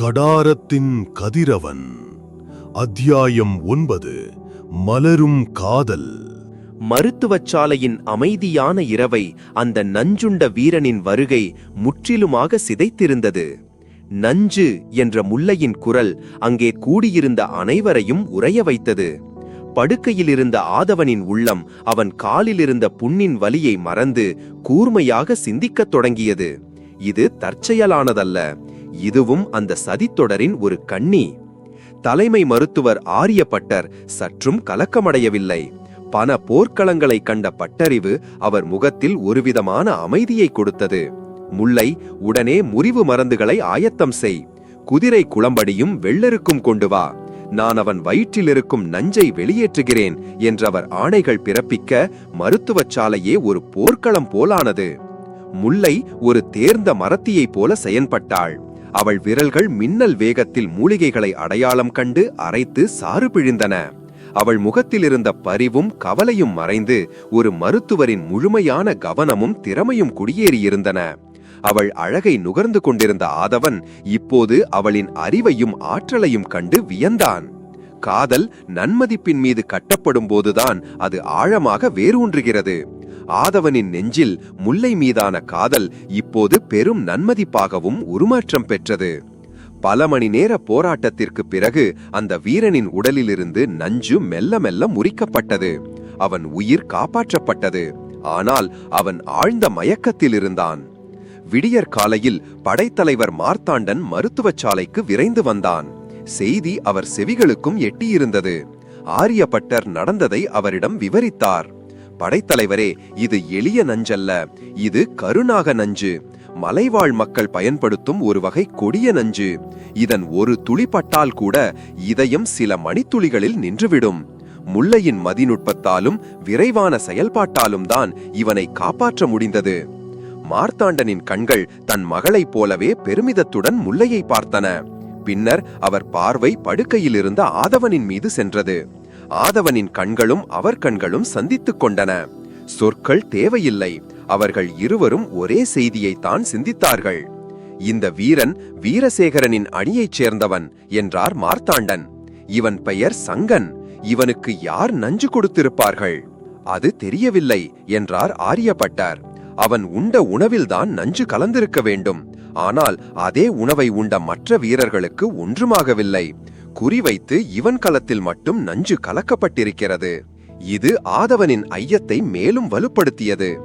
கடாரத்தின் கதிரவன். அத்தியாயம் ஒன்பது மலரும் காதல். மருத்துவச்சாலையின் அமைதியான இரவை அந்த நஞ்சுண்ட வீரனின் வருகை முற்றிலுமாக சிதைத்திருந்தது. நஞ்சு என்ற முல்லையின் குரல் அங்கே கூடியிருந்த அனைவரையும் உறைய வைத்தது. படுக்கையிலிருந்த ஆதவனின் உள்ளம் அவன் காலிலிருந்த புண்ணின் வலியை மறந்து கூர்மையாக சிந்திக்கத் தொடங்கியது. இது தற்செயலானதல்ல. இதுவும் அந்த சதித்தொடரின் ஒரு கண்ணி. தலைமை மருத்துவர் ஆரியப்பட்டர் சற்றும் கலக்கமடையவில்லை. பல போர்க்களங்களை கண்ட பட்டறிவு அவர் முகத்தில் ஒருவிதமான அமைதியை கொடுத்தது. முல்லை உடனே முறிவு மருந்துகளை ஆயத்தம் செய். குதிரை குளம்படியும் வெள்ளெருக்கும் கொண்டு வா. நான் அவன் வயிற்றில் இருக்கும் நஞ்சை வெளியேற்றுகிறேன் என்றவர் ஆணைகள் பிறப்பிக்க மருத்துவச் சாலையே ஒரு போர்க்களம் போலானது. முல்லை ஒரு தேர்ந்த மரத்தியைப் போல செயன்பட்டாள். அவள் விரல்கள் மின்னல் வேகத்தில் மூலிகைகளை அடையாளம் கண்டு அரைத்து சாறு பிழிந்தன. அவள் முகத்தில் இருந்த பரிவும் கவலையும் மறைந்து ஒரு மருத்துவரின் முழுமையான கவனமும் திறமையும் குடியேறியிருந்தன. அவள் அழகை நுகர்ந்து கொண்டிருந்த ஆதவன் இப்போது அவளின் அறிவையும் ஆற்றலையும் கண்டு வியந்தான். காதல் நன்மதிப்பின் மீது கட்டப்படும் போதுதான் அது ஆழமாக வேரூன்றுகிறது. ஆதவனின் நெஞ்சில் முல்லை மீதான காதல் இப்போது பெரும் நன்மதிப்பாகவும் உருமாற்றம் பெற்றது. பல மணி நேர போராட்டத்திற்கு பிறகு அந்த வீரனின் உடலிலிருந்து நஞ்சு மெல்ல மெல்ல முறிக்கப்பட்டது. அவன் உயிர் காப்பாற்றப்பட்டது. ஆனால் அவன் ஆழ்ந்த மயக்கத்தில் இருந்தான். விடியற் காலையில் படைத்தலைவர் மார்த்தாண்டன் மருத்துவச்சாலைக்கு விரைந்து வந்தான். செய்தி அவர் செவிகளுக்கும் எட்டியிருந்தது. ஆரியப்பட்டர் நடந்ததை அவரிடம் விவரித்தார். படைத்தலைவரே இது எளிய நஞ்சல்ல. இது கருணாக நஞ்சு. மலைவாழ் மக்கள் பயன்படுத்தும் ஒரு வகை கொடிய நஞ்சு. இதன் ஒரு துளி பட்டால் கூட இதயம் சில மணித்துளிகளில் நின்றுவிடும். முல்லையின் மதிநுட்பத்தாலும் விரைவான செயல்பாட்டாலும் தான் இவனை காப்பாற்ற முடிந்தது. மார்த்தாண்டனின் கண்கள் தன் மகளைப் போலவே பெருமிதத்துடன் முல்லையை பார்த்தன. பின்னர் அவர் பார்வை படுக்கையில் இருந்த ஆதவனின் மீது சென்றது. ஆதவனின் கண்களும் அவர் கண்களும் சந்தித்துக் கொண்டன. சொற்கள் தேவையில்லை. அவர்கள் இருவரும் ஒரே செய்தியைத்தான் சிந்தித்தார்கள். இந்த வீரன் வீரசேகரனின் அணியைச் சேர்ந்தவன் என்றார் மார்த்தாண்டன். இவன் பெயர் சங்கன். இவனுக்கு யார் நஞ்சு கொடுத்திருப்பார்கள்? அது தெரியவில்லை என்றார் ஆரியப்பட்டார். அவன் உண்ட உணவில்தான் நஞ்சு கலந்திருக்க வேண்டும். ஆனால் அதே உணவை உண்ட மற்ற வீரர்களுக்கு ஒன்றுமாகவில்லை. குறிவைத்து இவன் களத்தில் மட்டும் நஞ்சு கலக்கப்பட்டிருக்கிறது. இது ஆதவனின் ஐயத்தை மேலும் வலுப்படுத்தியது.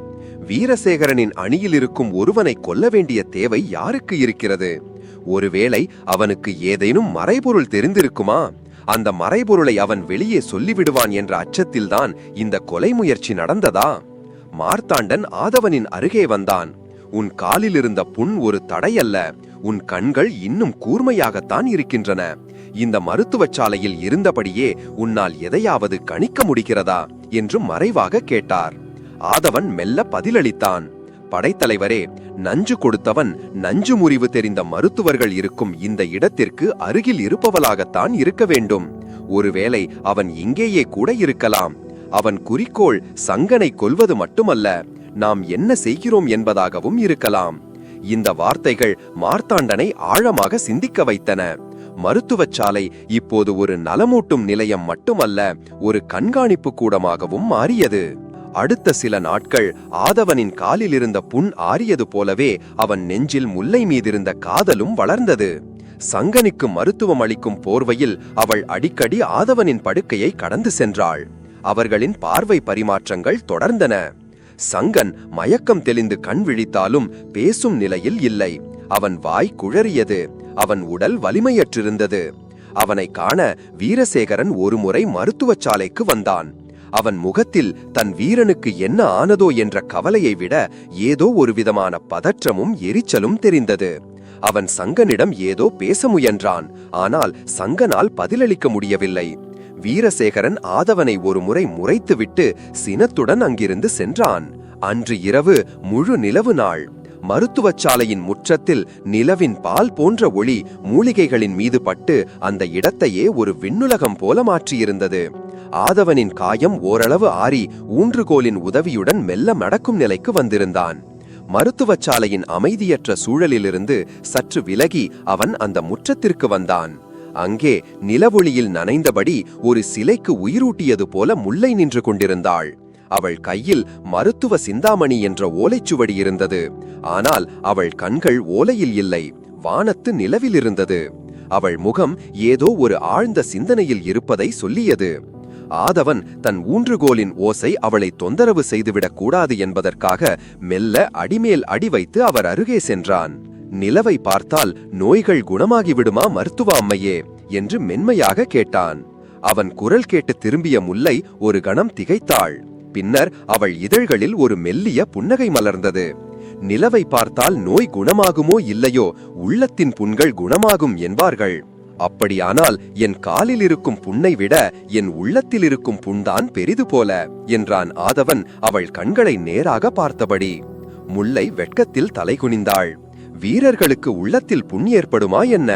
வீரசேகரனின் அணியில் இருக்கும் ஒருவனை கொல்ல வேண்டிய தேவை யாருக்கு இருக்கிறது? ஒருவேளை அவனுக்கு ஏதேனும் மறைபொருள் தெரிந்திருக்குமா? அந்த மறைபொருளை அவன் வெளியே சொல்லிவிடுவான் என்ற அச்சத்தில்தான் இந்த கொலை முயற்சி நடந்ததா? மார்த்தாண்டன் ஆதவனின் அருகே வந்தான். உன் காலில் இருந்த புண் ஒரு தடையல்ல. உன் கண்கள் இன்னும் கூர்மையாகத்தான் இருக்கின்றன. இந்த மருத்துவச்சாலையில் இருந்தபடியே உன்னால் எதையாவது கணிக்க முடிகிறதா? என்று மறைவாக கேட்டார். ஆதவன் மெல்ல பதிலளித்தான். படைத்தலைவரே நஞ்சு கொடுத்தவன் நஞ்சு முறிவு தெரிந்த மருத்துவர்கள் இருக்கும் இந்த இடத்திற்கு அருகில் இருப்பவளாகத்தான் இருக்க வேண்டும். ஒருவேளை அவன் இங்கேயே கூட இருக்கலாம். அவன் குறிக்கோள் சங்கனை கொல்வது மட்டுமல்ல நாம் என்ன செய்கிறோம் என்பதாகவும் இருக்கலாம். இந்த வார்த்தைகள் மார்த்தாண்டனை ஆழமாக சிந்திக்க வைத்தன. மருத்துவச்சாலை இப்போது ஒரு நலமூட்டும் நிலையம் மட்டுமல்ல ஒரு கண்காணிப்பு கூடமாகவும் மாறியது. அடுத்த சில நாட்கள் ஆதவனின் காலில் இருந்த புண் ஆறியது போலவே அவன் நெஞ்சில் முல்லை மீதிருந்த காதலும் வளர்ந்தது. சங்கனுக்கு மருத்துவம் அளிக்கும் போர்வையில் அவள் அடிக்கடி ஆதவனின் படுக்கையை கடந்து சென்றாள். அவர்களின் பார்வை பரிமாற்றங்கள் தொடர்ந்தன. சங்கன் மயக்கம் தெளிந்து கண் விழித்தாலும் பேசும் நிலையில் இல்லை. அவன் வாய் குழறியது. அவன் உடல் வலிமையற்றிருந்தது. அவனை காண வீரசேகரன் ஒருமுறை மருத்துவச்சாலைக்கு வந்தான். அவன் முகத்தில் தன் வீரனுக்கு என்ன ஆனதோ என்ற கவலையை விட ஏதோ ஒரு விதமான பதற்றமும் எரிச்சலும் தெரிந்தது. அவன் சங்கனிடம் ஏதோ பேச முயன்றான். ஆனால் சங்கனால் பதிலளிக்க முடியவில்லை. வீரசேகரன் ஆதவனை ஒருமுறை முறைத்துவிட்டு சினத்துடன் அங்கிருந்து சென்றான். அன்று இரவு முழு நிலவு நாள். மருத்துவச்சாலையின் முற்றத்தில் நிலவின் பால் போன்ற ஒளி மூலிகைகளின் மீது பட்டு அந்த இடத்தையே ஒரு விண்ணுலகம் போல மாற்றியிருந்தது. ஆதவனின் காயம் ஓரளவு ஆறி ஊன்றுகோலின் உதவியுடன் மெல்ல மடக்கும் நிலைக்கு வந்திருந்தான். மருத்துவச்சாலையின் அமைதியற்ற சூழலிலிருந்து சற்று விலகி அவன் அந்த முற்றத்திற்கு வந்தான். அங்கே நிலவொளியில் நனைந்தபடி ஒரு சிலைக்கு உயிரூட்டியது போல முல்லை நின்று கொண்டிருந்தாள். அவள் கையில் மருத்துவ சிந்தாமணி என்ற ஓலைச்சுவடி இருந்தது. ஆனால் அவள் கண்கள் ஓலையில் இல்லை வானத்து நிலவில் இருந்தது. அவள் முகம் ஏதோ ஒரு ஆழ்ந்த சிந்தனையில் இருப்பதை சொல்லியது. ஆதவன் தன் ஊன்றுகோலின் ஓசை அவளை தொந்தரவு செய்துவிடக் கூடாது என்பதற்காக மெல்ல அடிமேல் அடி வைத்து அவர் அருகே சென்றான். நிலவை பார்த்தால் நோய்கள் குணமாகிவிடுமா மருத்துவ அம்மையே? என்று மென்மையாக கேட்டான். அவன் குரல் கேட்டு திரும்பிய முல்லை ஒரு கணம் திகைத்தாள். பின்னர் அவள் இதழ்களில் ஒரு மெல்லிய புன்னகை மலர்ந்தது. நிலவை பார்த்தால் நோய் குணமாகுமோ இல்லையோ உள்ளத்தின் புண்கள் குணமாகும் என்பார்கள். அப்படியானால் என் காலில் இருக்கும் புண்ணை விட என் உள்ளத்தில் இருக்கும் புண்தான் பெரிது போல என்றான் ஆதவன் அவள் கண்களை நேராக பார்த்தபடி. முல்லை வெட்கத்தில் தலைகுனிந்தாள் வீரர்களுக்கு உள்ளத்தில் புண் ஏற்படுமா என்ன?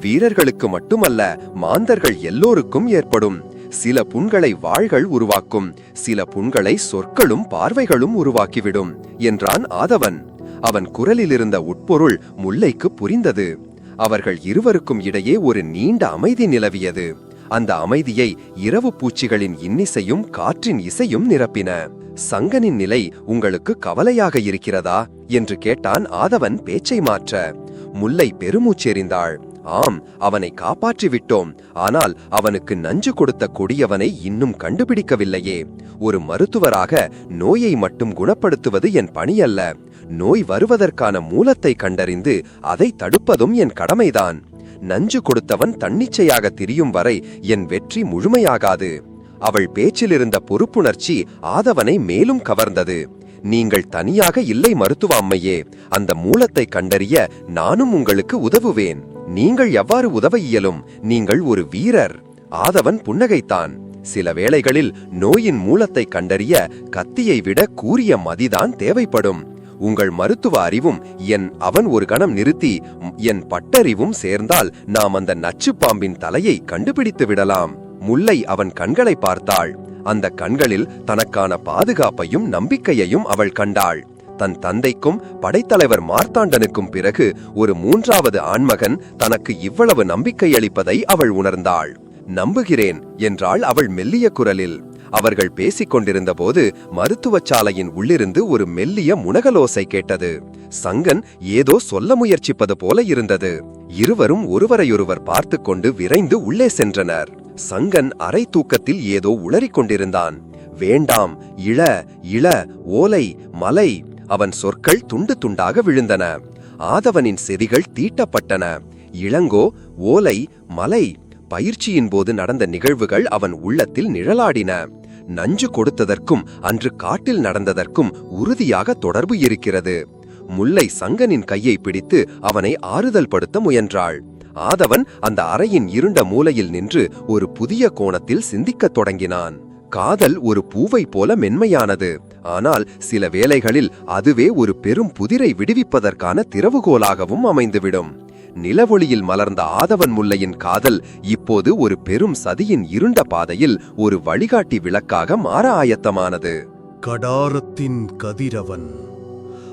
வீரர்களுக்கு மட்டுமல்ல மாந்தர்கள் எல்லோருக்கும் ஏற்படும் சில புண்களை வாள்கள் உருவாக்கும் சில புண்களை சொற்களும் பார்வைகளும் உருவாக்கிவிடும் என்றான் ஆதவன். அவன் குரலில் இருந்த உட்பொருள் முல்லைக்கு புரிந்தது. அவர்கள் இருவருக்கும் இடையே ஒரு நீண்ட அமைதி நிலவியது. அந்த அமைதியை இரவு பூச்சிகளின் இன்னிசையும் காற்றின் இசையும் நிரப்பின. சங்கனின் நிலை உங்களுக்கு கவலையாக இருக்கிறதா? என்று கேட்டான் ஆதவன் பேச்சை மாற்ற. முல்லை பெருமூச்செறிந்தாள். ஆம் அவனை காப்பாற்றி விட்டோம் ஆனால் அவனுக்கு நஞ்சு கொடுத்த கொடியவனை இன்னும் கண்டுபிடிக்கவில்லையே. ஒரு மருத்துவராக நோயை மட்டும் குணப்படுத்துவது என் பணியல்ல. நோய் வருவதற்கான மூலத்தை கண்டறிந்து அதை தடுப்பதும் என் கடமைதான். நஞ்சு கொடுத்தவன் தன்னிச்சையாக திரியும் வரை என் வெற்றி முழுமையாகாது. அவள் பேச்சிலிருந்த பொறுப்புணர்ச்சி ஆதவனை மேலும் கவர்ந்தது. நீங்கள் தனியாக இல்லை மருத்துவ அம்மையே. அந்த மூலத்தை கண்டறிய நானும் உங்களுக்கு உதவுவேன். நீங்கள் எவ்வாறு உதவ இயலும்? நீங்கள் ஒரு வீரர். ஆதவன் புன்னகைத்தான். சில வேளைகளில் நோயின் மூலத்தை கண்டறிய கத்தியை விட கூறிய மதிதான் தேவைப்படும். உங்கள் மருத்துவ அறிவும் என் அவன் ஒரு கணம் நிறுத்தி என் பட்டறிவும் சேர்ந்தால் நாம் அந்த நச்சு பாம்பின் தலையை கண்டுபிடித்து விடலாம். முல்லை அவன் கண்களை பார்த்தாள். அந்த கண்களில் தனக்கான பாதுகாப்பையும் நம்பிக்கையையும் அவள் கண்டாள். தன் தந்தைக்கும் படைத்தலைவர் மார்த்தாண்டனுக்கும் பிறகு ஒரு மூன்றாவது ஆண்மகன் தனக்கு இவ்வளவு நம்பிக்கையளிப்பதை அவள் உணர்ந்தாள். நம்புகிறேன் என்றாள் அவள் மெல்லிய குரலில். அவர்கள் பேசிக் கொண்டிருந்தபோது மருத்துவச்சாலையின் உள்ளிருந்து ஒரு மெல்லிய முனகலோசை கேட்டது. சங்கன் ஏதோ சொல்ல முயற்சிப்பது போல இருந்தது. இருவரும் ஒருவரையொருவர் பார்த்து கொண்டு விரைந்து உள்ளே சென்றனர். சங்கன் அரை தூக்கத்தில் ஏதோ உளறிக் கொண்டிருந்தான். வேண்டாம் இள இள ஓலை மலை அவன் சொற்கள் துண்டு துண்டாக விழுந்தன. ஆதவனின் செதிகள் தீட்டப்பட்டன. இளங்கோ ஓலை மலை பயிற்சியின் போது நடந்த நிகழ்வுகள் அவன் உள்ளத்தில் நிழலாடின. நஞ்சு கொடுத்ததற்கும் அன்று காட்டில் நடந்ததற்கும் உறுதியாக தொடர்பு இருக்கிறது. முல்லை சங்கனின் கையை பிடித்து அவனை ஆறுதல் படுத்த முயன்றாள். ஆதவன் அந்த அறையின் இருண்ட மூலையில் நின்று ஒரு புதிய கோணத்தில் சிந்திக்கத் தொடங்கினான். காதல் ஒரு பூவை போல மென்மையானது. ஆனால் சில வேளைகளில் அதுவே ஒரு பெரும் புதிரை விடுவிப்பதற்கான திறவுகோலாகவும் அமைந்துவிடும். நிலவொளியில் மலர்ந்த ஆதவன் முல்லையின் காதல் இப்போது ஒரு பெரும் சதியின் இருண்ட பாதையில் ஒரு வழிகாட்டி விளக்காக மாற ஆயத்தமானது. கடாரத்தின் கதிரவன்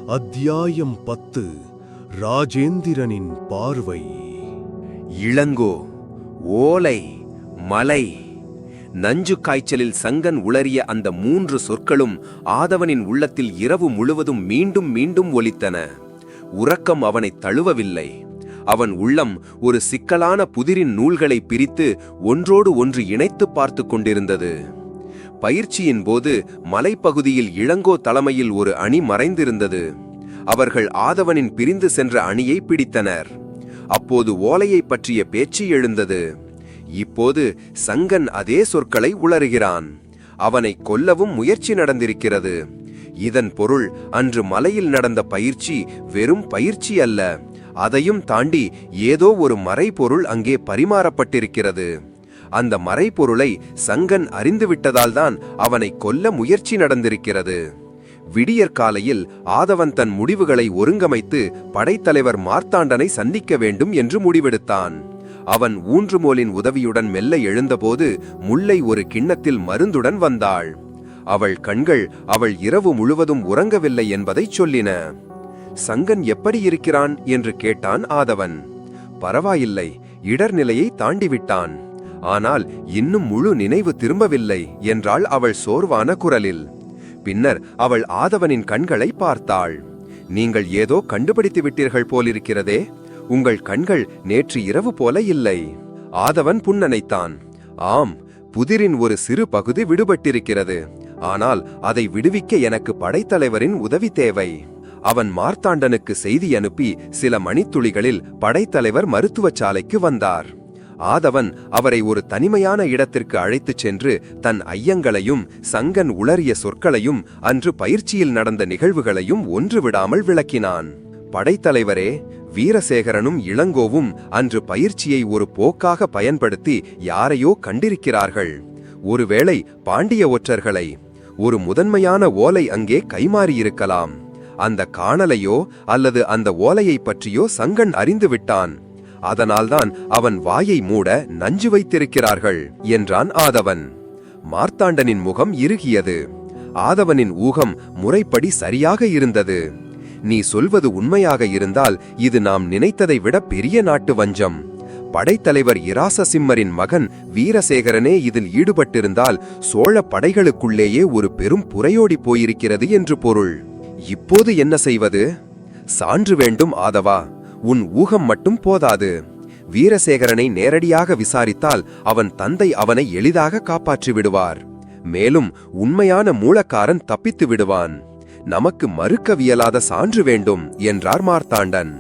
அத்தியாயம் பத்து ராஜேந்திரனின் பார்வை. இளங்கோ ஓலை மலை நஞ்சு காய்ச்சலில் சங்கன் உளறிய அந்த மூன்று சொற்களும் ஆதவனின் உள்ளத்தில் இரவு முழுவதும் மீண்டும் மீண்டும் ஒலித்தன. உறக்கம் அவனை தழுவவில்லை. அவன் உள்ளம் ஒரு சிக்கலான புதிரின் நூல்களை பிரித்து ஒன்றோடு ஒன்று இணைத்து பார்த்து கொண்டிருந்தது. பயிற்சியின் போது மலைப்பகுதியில் இளங்கோ தலைமையில் ஒரு அணி மறைந்திருந்தது. அவர்கள் ஆதவனின் பிரிந்து சென்ற அணியை பிடித்தனர். அப்போது ஓலையை பற்றிய பேச்சு எழுந்தது. இப்போது சங்கன் அதே சொற்களை உளறுகிறான். அவனை கொல்லவும் முயற்சி நடந்திருக்கிறது. இதன் பொருள் அன்று மலையில் நடந்த பயிற்சி வெறும் பயிற்சி அல்ல அதையும் தாண்டி ஏதோ ஒரு மறைபொருள் அங்கே பரிமாறப்பட்டிருக்கிறது. அந்த மறைபொருளை சங்கன் அறிந்துவிட்டதால்தான் அவனை கொல்ல முயற்சி நடந்திருக்கிறது. விடியற்காலையில் ஆதவன் தன் முடிவுகளை ஒருங்கமைத்து படைத்தலைவர் மார்த்தாண்டனை சந்திக்க வேண்டும் என்று முடிவெடுத்தான். அவன் ஊன்றுமோலின் உதவியுடன் மெல்ல எழுந்தபோது முல்லை ஒரு கிண்ணத்தில் மருந்துடன் வந்தாள். அவள் கண்கள் அவள் இரவு முழுவதும் உறங்கவில்லை என்பதைச் சொல்லின. சங்கன் எப்படி இருக்கிறான் என்று கேட்டான் ஆதவன். பரவாயில்லை இடர்நிலையை தாண்டிவிட்டான். ஆனால் இன்னும் முழு நினைவு திரும்பவில்லை என்றாள் அவள் சோர்வான குரலில். பின்னர் அவள் ஆதவனின் கண்களை பார்த்தாள். நீங்கள் ஏதோ கண்டுபிடித்து விட்டீர்கள் போலிருக்கிறதே உங்கள் கண்கள் நேற்று இரவு போல இல்லை. ஆதவன் புன்னனைத்தான். ஆம் புதிரின் ஒரு சிறு பகுதி விடுபட்டிருக்கிறது. ஆனால் அதை விடுவிக்க எனக்கு படைத்தலைவரின் உதவி தேவை. அவன் மார்த்தாண்டனுக்கு செய்தி அனுப்பி சில மணித்துளிகளில் படைத்தலைவர் மருத்துவச்சாலைக்கு வந்தார். ஆதவன் அவரை ஒரு தனிமையான இடத்திற்கு அழைத்துச் சென்று தன் ஐயங்களையும் சங்கன் உளறிய சொற்களையும் அன்று பயிற்சியில் நடந்த நிகழ்வுகளையும் ஒன்று விடாமல் விளக்கினான். படைத்தலைவரே வீரசேகரனும் இளங்கோவும் அன்று பயிற்சியை ஒரு போக்காக பயன்படுத்தி யாரையோ கண்டிருக்கிறார்கள். ஒருவேளை பாண்டிய ஒற்றர்களை ஒரு முதன்மையான ஓலை அங்கே கைமாறியிருக்கலாம். அந்த காணலையோ அல்லது அந்த ஓலையைப் பற்றியோ சங்கன் அறிந்து விட்டான் அதனால்தான் அவன் வாயை மூட நஞ்சு வைத்திருக்கிறார்கள் என்றான் ஆதவன். மார்த்தாண்டனின் முகம் இறுகியது. ஆதவனின் ஊகம் முறைப்படி சரியாக இருந்தது. நீ சொல்வது உண்மையாக இருந்தால் இது நாம் நினைத்ததை விட பெரிய நாட்டு வஞ்சம். படைத்தலைவர் இராசசிம்மரின் மகன் வீரசேகரனே இதில் ஈடுபட்டிருந்தால் சோழ படைகளுக்குள்ளேயே ஒரு பெரும் புறையோடி போயிருக்கிறது என்று பொருள். இப்போது என்ன செய்வது? சான்று வேண்டும் ஆதவா உன் ஊகம் மட்டும் போதாது. வீரசேகரனை நேரடியாக விசாரித்தால் அவன் தந்தை அவனை எளிதாக காப்பாற்றி விடுவார். மேலும் உண்மையான மூலக்காரன் தப்பித்து விடுவான். நமக்கு மறுக்கவியலாத சான்று வேண்டும் என்றார் மார்த்தாண்டன்.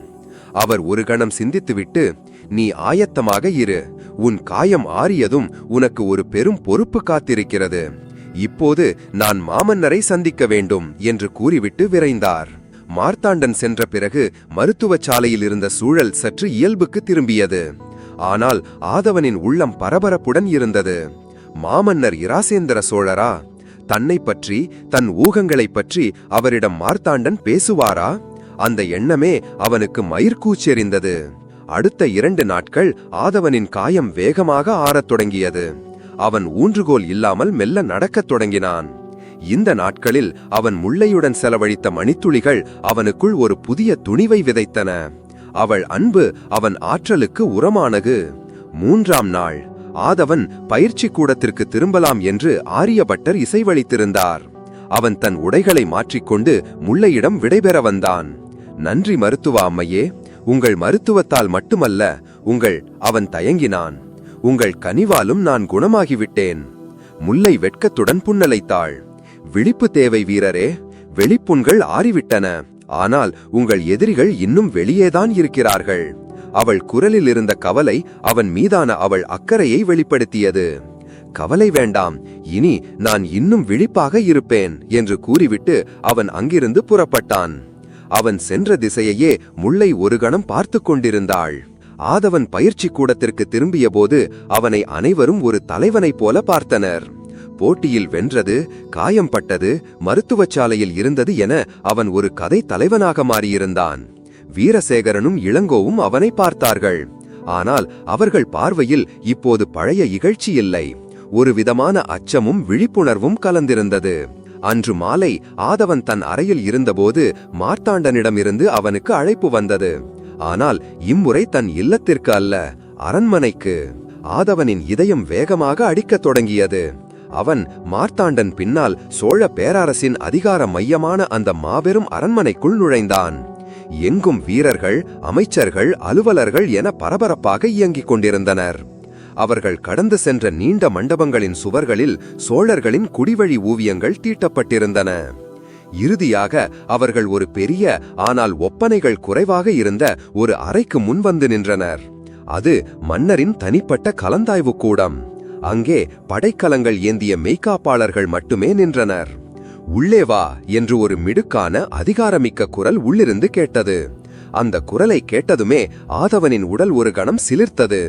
அவர் ஒரு கணம் சிந்தித்துவிட்டு நீ ஆயத்தமாக இரு உன் காயம் ஆறியதும் உனக்கு ஒரு பெரும் பொறுப்பு காத்திருக்கிறது. இப்போது நான் மாமன்னரை சந்திக்க வேண்டும் என்று கூறிவிட்டு விரைந்தார். மார்த்தாண்டன் சென்ற பிறகு மருத்துவச் சாலையில் இருந்த சூழல் சற்று இயல்புக்கு திரும்பியது. ஆனால் ஆதவனின் உள்ளம் பரபரப்புடன் இருந்தது. மாமன்னர் இராசேந்திர சோழரா? தன்னை பற்றி தன் ஊகங்களைப் பற்றி அவரிடம் மார்த்தாண்டன் பேசுவாரா? அந்த எண்ணமே அவனுக்கு மயிர்கூச்செறிந்தது அடுத்த இரண்டு நாட்கள் ஆதவனின் காயம் வேகமாக ஆறத் தொடங்கியது. அவன் ஊன்றுகோல் இல்லாமல் மெல்ல நடக்கத் தொடங்கினான். இந்த நாட்களில் அவன் முல்லையுடன் செலவழித்த மணித்துளிகள் அவனுக்குள் ஒரு புதிய துணிவை விதைத்தன. அவள் அன்பு அவன் ஆற்றலுக்கு உரமானது. மூன்றாம் நாள் ஆதவன் பயிற்சி கூடத்திற்கு திரும்பலாம் என்று ஆரியபட்டர் இசைவளித்திருந்தார் அவன் தன் உடைகளை மாற்றிக்கொண்டு முல்லையிடம் விடைபெற வந்தான். நன்றி மருத்துவ அம்மையே உங்கள் மருத்துவத்தால் மட்டுமல்ல உங்கள் அவன் தயங்கினான். உங்கள் கனிவாலும் நான் குணமாகிவிட்டேன். முல்லை வெட்கத்துடன் புன்னலைத்தாள். விழிப்பு தேவை வீரரே வெளிப்புண்கள் ஆறிவிட்டன. ஆனால் உங்கள் எதிரிகள் இன்னும் வெளியேதான் இருக்கிறார்கள். அவள் குரலில் இருந்த கவலை அவன் மீதான அவள் அக்கறையை வெளிப்படுத்தியது. கவலை வேண்டாம் இனி நான் இன்னும் விழிப்பாக இருப்பேன் என்று கூறிவிட்டு அவன் அங்கிருந்து புறப்பட்டான். அவன் சென்ற திசையையே முல்லை ஒரு கணம் பார்த்து கொண்டிருந்தாள். ஆதவன் பயிற்சி கூடத்திற்கு திரும்பியபோது அவனை அனைவரும் ஒரு தலைவனைப் போல பார்த்தனர். போட்டியில் வென்றது காயம்பட்டது மருத்துவச்சாலையில் இருந்தது என அவன் ஒரு கதை தலைவனாக மாறியிருந்தான். வீரசேகரனும் இளங்கோவும் அவனை பார்த்தார்கள். ஆனால் அவர்கள் பார்வையில் இப்போது பழைய இகழ்ச்சி இல்லை. ஒரு விதமான அச்சமும் விழிப்புணர்வும் கலந்திருந்தது. அன்று மாலை ஆதவன் தன் அறையில் இருந்தபோது மார்த்தாண்டனிடமிருந்து அவனுக்கு அழைப்பு வந்தது. ஆனால் இம்முறை தன் இல்லத்திற்கு அல்ல அரண்மனைக்கு. ஆதவனின் இதயம் வேகமாக அடிக்கத் தொடங்கியது. அவன் மார்த்தாண்டன் பின்னால் சோழ பேரரசின் அதிகார மையமான அந்த மாபெரும் அரண்மனைக்குள் நுழைந்தான். எங்கும் வீரர்கள் அமைச்சர்கள் அலுவலர்கள் என பரபரப்பாக இயங்கிக் கொண்டிருந்தனர். அவர்கள் கடந்து சென்ற நீண்ட மண்டபங்களின் சுவர்களில் சோழர்களின் குடிவழி ஓவியங்கள் தீட்டப்பட்டிருந்தன. இறுதியாக அவர்கள் ஒரு பெரிய ஆனால் ஒப்பனைகள் குறைவாக இருந்த ஒரு அறைக்கு முன் வந்து நின்றனர். அது மன்னரின் தனிப்பட்ட கலந்தாய்வு கூடம். அங்கே படைக்கலங்கள் ஏந்திய மெய்காப்பாளர்கள் மட்டுமே நின்றனர். உள்ளே வா என்று ஒரு மிடுக்கான அதிகாரமிக்க குரல் உள்ளிருந்து கேட்டது. அந்த குரலை கேட்டதுமே ஆதவனின் உடல் ஒரு கணம் சிலிர்த்தது.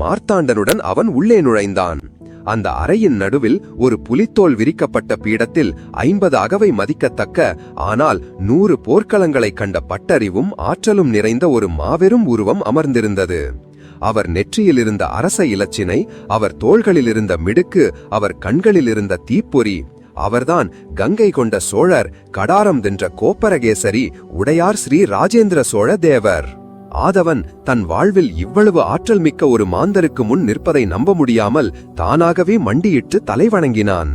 மார்த்தாண்டனுடன் அவன் உள்ளே நுழைந்தான். அந்த அறையின் நடுவில் ஒரு புலித்தோல் விரிக்கப்பட்ட பீடத்தில் ஐம்பது அகவை மதிக்கத்தக்க ஆனால் நூறு போர்க்களங்களைக் கண்ட பட்டறிவும் ஆற்றலும் நிறைந்த ஒரு மாபெரும் உருவம் அமர்ந்திருந்தது. அவர் நெற்றியில் இருந்த அரச இலச்சினை அவர் தோள்களில் இருந்த மிடுக்கு அவர் கண்களில் இருந்த தீப்பொறி அவர்தான் கங்கை கொண்ட சோழர் கடாரம் தின்ற கோப்பரகேசரி உடையார் ஸ்ரீ ராஜேந்திர சோழ தேவர். ஆதவன் தன் வாழ்வில் இவ்வளவு ஆற்றல் மிக்க ஒரு மாந்தருக்கு முன் நிற்பதை நம்ப முடியாமல் தானாகவே மண்டியிட்டு தலைவணங்கினான்.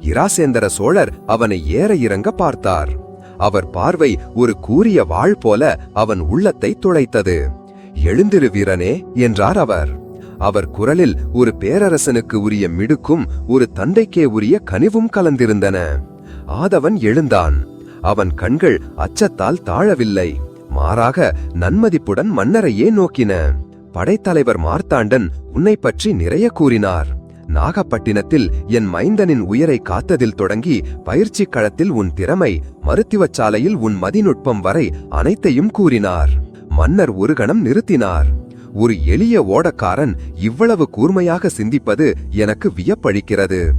இராசேந்தர சோழர் அவனை ஏற இறங்க பார்த்தார். அவர் பார்வை ஒரு கூரிய வாழ் போல அவன் உள்ளத்தை துளைத்தது. எழுந்திரு வீரனே என்றார் அவர். அவர் குரலில் ஒரு பேரரசனுக்கு உரிய மிடுக்கும் ஒரு தந்தைக்கே உரிய கனிவும் கலந்திருந்தன. ஆதவன் எழுந்தான். அவன் கண்கள் அச்சத்தால் தாழவில்லை. மாறாக நன்மதிப்புடன் மன்னரையே நோக்கின. படைத்தலைவர் மார்த்தாண்டன் உன்னை பற்றி நிறைய கூறினார். நாகப்பட்டினத்தில் என் மைந்தனின் உயிரை காத்ததில் தொடங்கி பயிற்சிக் களத்தில் உன் திறமை மருத்துவச் சாலையில் உன் மதிநுட்பம் வரை அனைத்தையும் கூறினார். மன்னர் ஒரு கணம் நிறுத்தினார். ஒரு எளிய ஓடக்காரன் இவ்வளவு கூர்மையாக சிந்திப்பது எனக்கு வியப்பளிக்கிறது.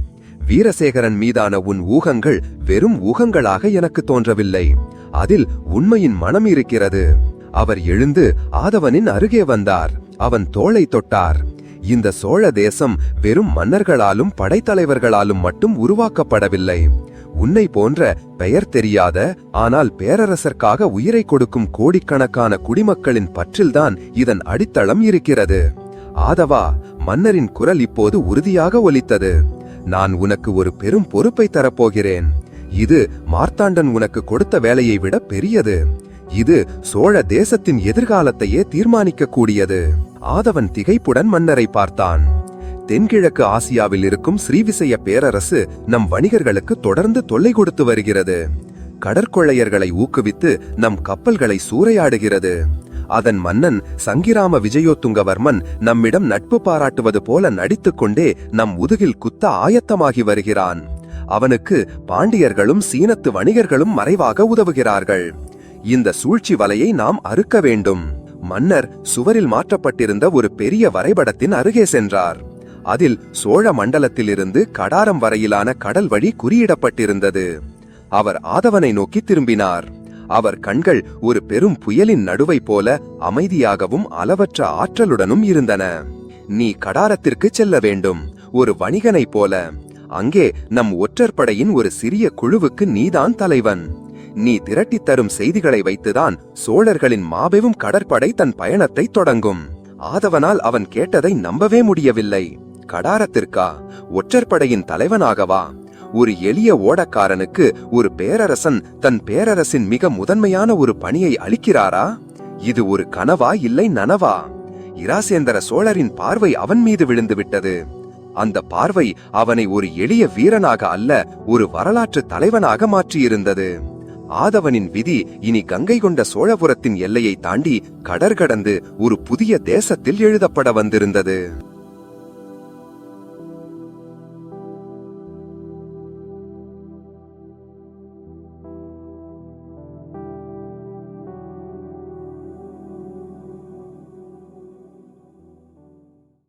வீரசேகரன் மீதான உன் ஊகங்கள் வெறும் ஊகங்களாக எனக்கு தோன்றவில்லை. அதில் உண்மையின் மனம் இருக்கிறது. அவர் எழுந்து ஆதவனின் அருகே வந்தார். அவன் தோளை தொட்டார். இந்த சோழ தேசம் வெறும் மன்னர்களாலும் படைத்தலைவர்களாலும் மட்டும் உருவாக்கப்படவில்லை. உன்னை போன்ற பெயர் தெரியாத ஆனால் பேரரசர்க்காக உயிரை கொடுக்கும் கோடிக்கணக்கான குடிமக்களின் பற்றில்தான் இதன் அடித்தளம் இருக்கிறது. ஆதவா மன்னரின் குரல் இப்போது உறுதியாக ஒலித்தது. நான் உனக்கு ஒரு பெரும் பொறுப்பை தரப்போகிறேன். இது மார்த்தாண்டன் உனக்கு கொடுத்த வேலையை விட பெரியது. இது சோழ தேசத்தின் எதிர்காலத்தையே தீர்மானிக்கக்கூடியது. ஆதவன் திகைப்புடன் மன்னரை பார்த்தான். தென்கிழக்கு ஆசியாவில் இருக்கும் ஸ்ரீவிசய பேரரசு நம் வணிகர்களுக்கு தொடர்ந்து தொல்லை கொடுத்து வருகிறது. கடற்கொள்ளையர்களை ஊக்குவித்து நம் கப்பல்களை சூறையாடுகிறது. அதன் மன்னன் சங்கிராம விஜயோத்துங்கவர்மன் நம்மிடம் நட்பு பாராட்டுவது போல நடித்துக்கொண்டே நம் முதுகில் குத்த ஆயத்தமாகி வருகிறான். அவனுக்கு பாண்டியர்களும் சீனத்து வணிகர்களும் மறைவாக உதவுகிறார்கள். இந்த சூழ்ச்சி வலையை நாம் அறுக்க வேண்டும். மன்னர் சுவரில் மாற்றப்பட்டிருந்த ஒரு பெரிய வரைபடத்தின் அருகே சென்றார். அதில் சோழ மண்டலத்திலிருந்து கடாரம் வரையிலான கடல் வழி குறியிடப்பட்டிருந்தது. அவர் ஆதவனை நோக்கி திரும்பினார். அவர் கண்கள் ஒரு பெரும் புயலின் நடுவை போல அமைதியாகவும் அளவற்ற ஆற்றலுடனும் இருந்தன. நீ கடாரத்திற்கு செல்ல வேண்டும். ஒரு வணிகனைப் போல. அங்கே நம் ஒற்றற்படையின் ஒரு சிறிய குழுவுக்கு நீதான் தலைவன். நீ திரட்டித் தரும் செய்திகளை வைத்துதான் சோழர்களின் மாபெரும் கடற்படை தன் பயணத்தை தொடங்கும். ஆதவனால் அவன் கேட்டதை நம்பவே முடியவில்லை. கடாரத்திற்கா? ஒற்றற்படையின் தலைவனாகவா? ஒரு எளிய ஓடக்காரனுக்கு ஒரு பேரரசன் தன் பேரரசின் மிக முதன்மையான ஒரு பணியை அளிக்கிறாரா? இது ஒரு கனவா இல்லை நனவா? இராசேந்தர சோழரின் பார்வை அவன் மீது விழுந்து விட்டது அந்த பார்வை அவனை ஒரு எளிய வீரனாக அல்ல ஒரு வரலாற்று தலைவனாக மாற்றியிருந்தது. ஆதவனின் விதி இனி கங்கை கொண்ட சோழபுரத்தின் எல்லையை தாண்டி கடற்கடந்து ஒரு புதிய தேசத்தில் எழுதப்பட வந்திருந்தது.